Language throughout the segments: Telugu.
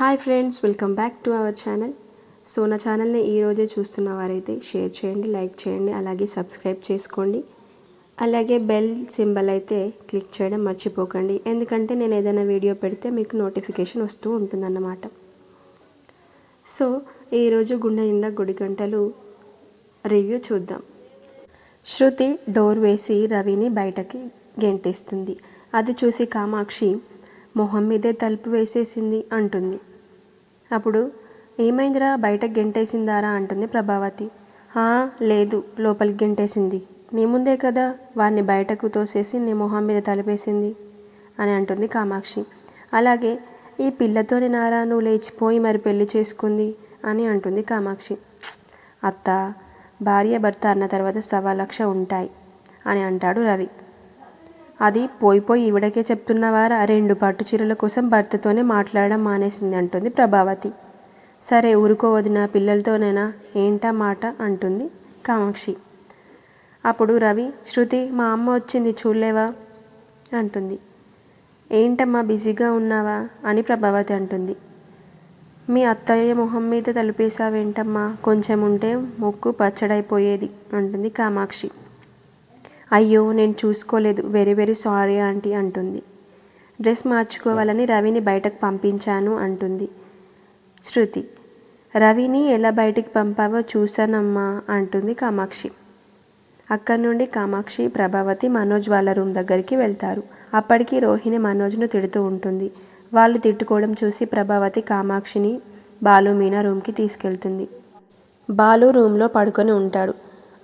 Hi friends welcome back to our channel. So నా ఛానల్ని ఈరోజే చూస్తున్న వారైతే షేర్ చేయండి లైక్ చేయండి అలాగే సబ్స్క్రైబ్ చేసుకోండి. అలాగే బెల్ సింబల్ అయితే క్లిక్ చేయడం మర్చిపోకండి. ఎందుకంటే నేను ఏదైనా వీడియో పెడితే మీకు నోటిఫికేషన్ వస్తూ ఉంటుందన్నమాట. సో ఈరోజు గుండె నిండా గుడి గంటలు రివ్యూ చూద్దాం. శృతి డోర్ వేసి రవిని బయటకి గెంటేస్తుంది. అది చూసి కామాక్షి మొహం మీదే తలుపు వేసేసింది అంటుంది. అప్పుడు ఏమైందిరా? బయట గెంటేసిందారా? అంటుంది ప్రభావతి. లేదు లోపలికి గెంటేసింది. నీ ముందే కదా వాడిని బయటకు తోసేసి నీ మొహం మీద తలిపేసింది అని అంటుంది కామాక్షి. అలాగే ఈ పిల్లతోని నారా నువ్వు లేచిపోయి మరి పెళ్ళి చేసుకుంది అని అంటుంది కామాక్షి. అత్త భార్య భర్త అన్న తర్వాత సవా లక్ష ఉంటాయి అని అంటాడు రవి. అది పోయి పోయి ఈవిడకే చెప్తున్నవారా? రెండు పట్టు చీరల కోసం భర్తతోనే మాట్లాడడం మానేసింది అంటుంది ప్రభావతి. సరే ఊరుకో వదిన పిల్లలతోనైనా? ఏంటా మాట? అంటుంది కామాక్షి. అప్పుడు రవి శృతి మా అమ్మ వచ్చింది చూడలేవా? అంటుంది. ఏంటమ్మా బిజీగా ఉన్నావా? అని ప్రభావతి అంటుంది. మీ అత్తయ్య మొహం మీద తలుపేశావేంటమ్మా? కొంచెం ఉంటే ముక్కు పచ్చడైపోయేది అంటుంది కామాక్షి. అయ్యో నేను చూసుకోలేదు. వెరీ వెరీ సారీ ఆంటీ అంటుంది. డ్రెస్ మార్చుకోవాలని రవిని బయటకు పంపించాను అంటుంది శృతి. రవిని ఎలా బయటికి పంపావో చూశానమ్మా అంటుంది కామాక్షి. అక్కడి నుండి కామాక్షి ప్రభావతి మనోజ్ వాళ్ళ రూమ్ దగ్గరికి వెళ్తారు. అప్పటికి రోహిణి మనోజ్ను తిడుతూ ఉంటుంది. వాళ్ళు తిట్టుకోవడం చూసి ప్రభావతి కామాక్షిని బాలు మీనా రూమ్కి తీసుకెళ్తుంది. బాలు రూమ్లో పడుకొని ఉంటాడు.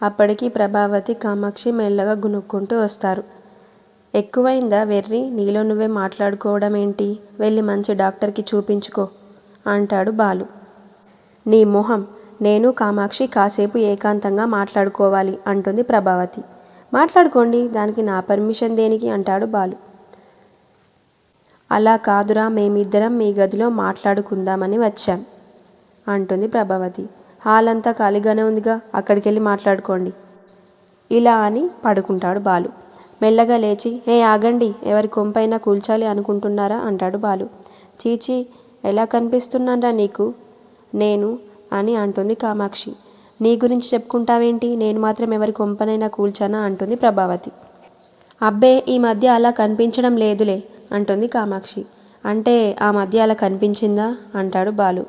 అప్పటికి ప్రభావతి కామాక్షి మెల్లగా గునుక్కుంటూ వస్తారు. ఎక్కువైందా వెర్రి? నీలో నువ్వే మాట్లాడుకోవడం ఏంటి వెళ్ళి మంచి డాక్టర్కి చూపించుకో అంటాడు బాలు. నీ మొహం నేను కామాక్షి కాసేపు ఏకాంతంగా మాట్లాడుకోవాలి అంటుంది ప్రభావతి. మాట్లాడుకోండి దానికి నా పర్మిషన్ దేనికి? అంటాడు బాలు. అలా కాదురా మేమిద్దరం మీ గదిలో మాట్లాడుకుందామని వచ్చాం అంటుంది ప్రభావతి. హాల్ అంతా ఖాళీగానే ఉందిగా అక్కడికి వెళ్ళి మాట్లాడుకోండి. ఇలా అని పడుకుంటాడు బాలు. మెల్లగా లేచి ఏ ఆగండి ఎవరి కొంపైనా కూల్చాలి అనుకుంటున్నారా? అంటాడు బాలు. చీచి ఎలా కనిపిస్తున్నానరా నీకు? నేను అని అంటుంది కామాక్షి. నీ గురించి చెప్పుకుంటావేంటి? నేను మాత్రం ఎవరి కొంపనైనా కూల్చానా? అంటుంది ప్రభావతి. అబ్బే ఈ మధ్య అలా కనిపించడం లేదులే అంటుంది కామాక్షి. అంటే ఆ మధ్య అలా కనిపించిందా? అంటాడు బాలు.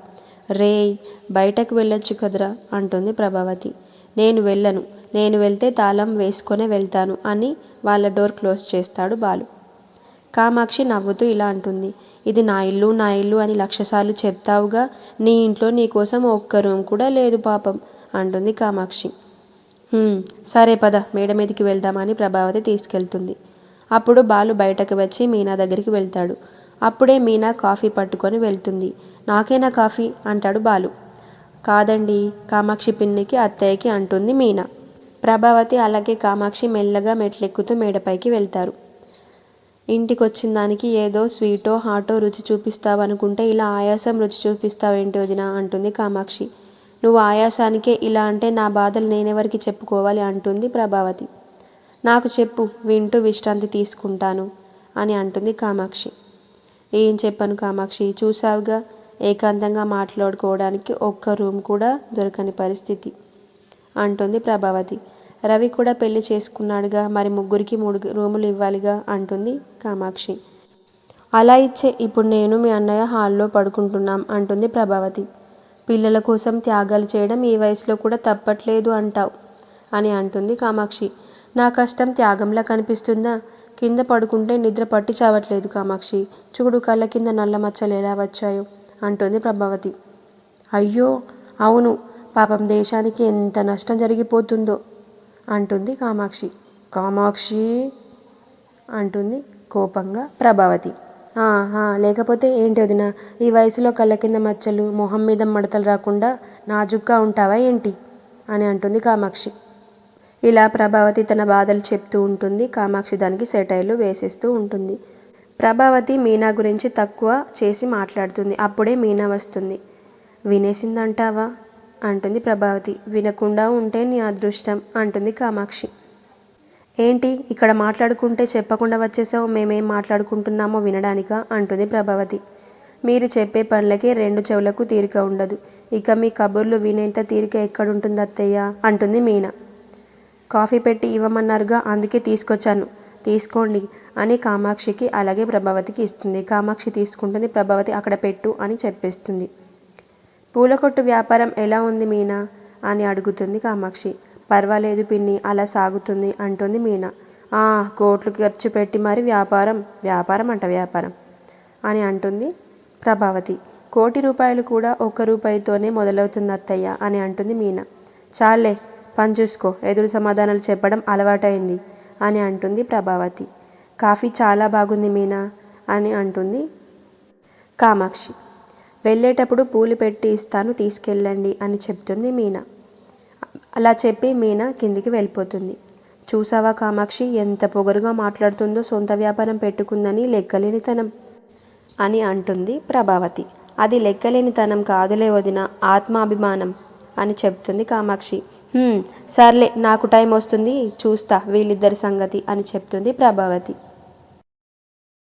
రేయ్ బయటకు వెళ్ళొచ్చు కదరా అంటుంది ప్రభావతి. నేను వెళ్ళను నేను వెళ్తే తాళం వేసుకొనే వెళ్తాను అని వాళ్ళ డోర్ క్లోజ్ చేస్తాడు బాలు. కామాక్షి నవ్వుతూ ఇలా అంటుంది. ఇది నా ఇల్లు నా ఇల్లు అని లక్షసార్లు చెప్తావుగా నీ ఇంట్లో నీ కోసం ఒక్క రూమ్ కూడా లేదు పాపం అంటుంది కామాక్షి. సరే పద మేడ మీదకి వెళ్దామని ప్రభావతి తీసుకెళ్తుంది. అప్పుడు బాలు బయటకు వచ్చి మీనా దగ్గరికి వెళ్తాడు. అప్పుడే మీనా కాఫీ పట్టుకొని వెళ్తుంది. నాకేనా కాఫీ? అంటాడు బాలు. కాదండి కామాక్షి పిన్నికి అత్తయ్యకి అంటుంది మీనా. ప్రభావతి అలాగే కామాక్షి మెల్లగా మెట్లెక్కుతూ మేడపైకి వెళ్తారు. ఇంటికొచ్చిన దానికి ఏదో స్వీటో హాటో రుచి చూపిస్తావనుకుంటే ఇలా ఆయాసం రుచి చూపిస్తావేంటి వదినా? అంటుంది కామాక్షి. నువ్వు ఆయాసానికే ఇలా అంటే నా బాధలు నేనెవరికి చెప్పుకోవాలి? అంటుంది ప్రభావతి. నాకు చెప్పు వింటూ విశ్రాంతి తీసుకుంటాను అని అంటుంది కామాక్షి. ఏం చెప్పను కామాక్షి? చూసావుగా ఏకాంతంగా మాట్లాడుకోవడానికి ఒక్క రూమ్ కూడా దొరకని పరిస్థితి. అంటుంది ప్రభావతి. రవి కూడా పెళ్ళి చేసుకున్నాడుగా మరి ముగ్గురికి మూడు రూములు ఇవ్వాలిగా అంటుంది కామాక్షి. అలా ఇచ్చే ఇప్పుడు నేను మీ అన్నయ్య హాల్లో పడుకుంటున్నాం అంటుంది ప్రభావతి. పిల్లల కోసం త్యాగాలు చేయడం ఈ వయసులో కూడా తప్పట్లేదు అంటావు అని అంటుంది కామాక్షి. నా కష్టం త్యాగంలా కనిపిస్తుందా? కింద పడుకుంటే నిద్ర పట్టి చావట్లేదు కామాక్షి. చూడు కళ్ళ కింద నల్ల మచ్చలు ఎలా వచ్చాయో అంటుంది ప్రభావతి. అయ్యో అవును పాపం దేశానికి ఎంత నష్టం జరిగిపోతుందో అంటుంది కామాక్షి. కామాక్షి అంటుంది కోపంగా ప్రభావతి. "ఆహా, లేకపోతే ఏంటి వదిన? ఈ వయసులో కళ్ళ కింద మచ్చలు మొహం మీద మడతలు రాకుండా నాజుగ్గా ఉంటావా ఏంటి? అని అంటుంది కామాక్షి. ఇలా ప్రభావతి తన బాధలు చెప్తూ ఉంటుంది. కామాక్షి దానికి సెటైర్లు వేసేస్తూ ఉంటుంది. ప్రభావతి మీనా గురించి తక్కువ చేసి మాట్లాడుతుంది. అప్పుడే మీనా వస్తుంది. వినేసిందంటావా? అంటుంది ప్రభావతి. వినకుండా ఉంటే నీ అదృష్టం అంటుంది కామాక్షి. ఏంటి? ఇక్కడ మాట్లాడుకుంటే చెప్పకుండా వచ్చేసావు. మేమేం మాట్లాడుకుంటున్నామో వినడానికా? అంటుంది ప్రభావతి. మీరు చెప్పే పనులకే రెండు చెవులకు తీరిక ఉండదు. ఇక మీ కబుర్లు వినేంత తీరిక ఎక్కడుంటుంది అత్తయ్య అంటుంది మీనా. కాఫీ పెట్టి ఇవ్వమన్నారుగా అందుకే తీసుకొచ్చాను. తీసుకోండి అని కామాక్షికి అలాగే ప్రభావతికి ఇస్తుంది. కామాక్షి తీసుకుంటుంది ప్రభావతి అక్కడ పెట్టు అని చెప్పేస్తుంది. పూల కొట్టు వ్యాపారం ఎలా ఉంది మీనా? అని అడుగుతుంది కామాక్షి. పర్వాలేదు పిన్ని అలా సాగుతుంది అంటుంది మీనా. "ఆ, కోట్లు ఖర్చు పెట్టి మరి వ్యాపారం వ్యాపారం అంట వ్యాపారం అని అంటుంది ప్రభావతి. కోటి రూపాయలు కూడా ఒక్క రూపాయితోనే మొదలవుతుంది అత్తయ్య అని అంటుంది మీనా. చాలే పని చూసుకో ఎదురు సమాధానాలు చెప్పడం అలవాటైంది అని అంటుంది ప్రభావతి. కాఫీ చాలా బాగుంది మీనా అని అంటుంది కామాక్షి. వెళ్ళేటప్పుడు పూలు పెట్టి ఇస్తాను తీసుకెళ్ళండి అని చెప్తుంది మీనా. అలా చెప్పి మీనా కిందికి వెళ్ళిపోతుంది. చూసావా కామాక్షి ఎంత పొగరుగా మాట్లాడుతుందో సొంత వ్యాపారం పెట్టుకుందని లెక్కలేనితనం అని అంటుంది ప్రభావతి. అది లెక్కలేనితనం కాదులే వదిన ఆత్మాభిమానం అని చెప్తుంది కామాక్షి. సర్లే నాకు టైం వస్తుంది చూస్తా వీళ్ళిద్దరి సంగతి అని చెప్తుంది ప్రభావతి.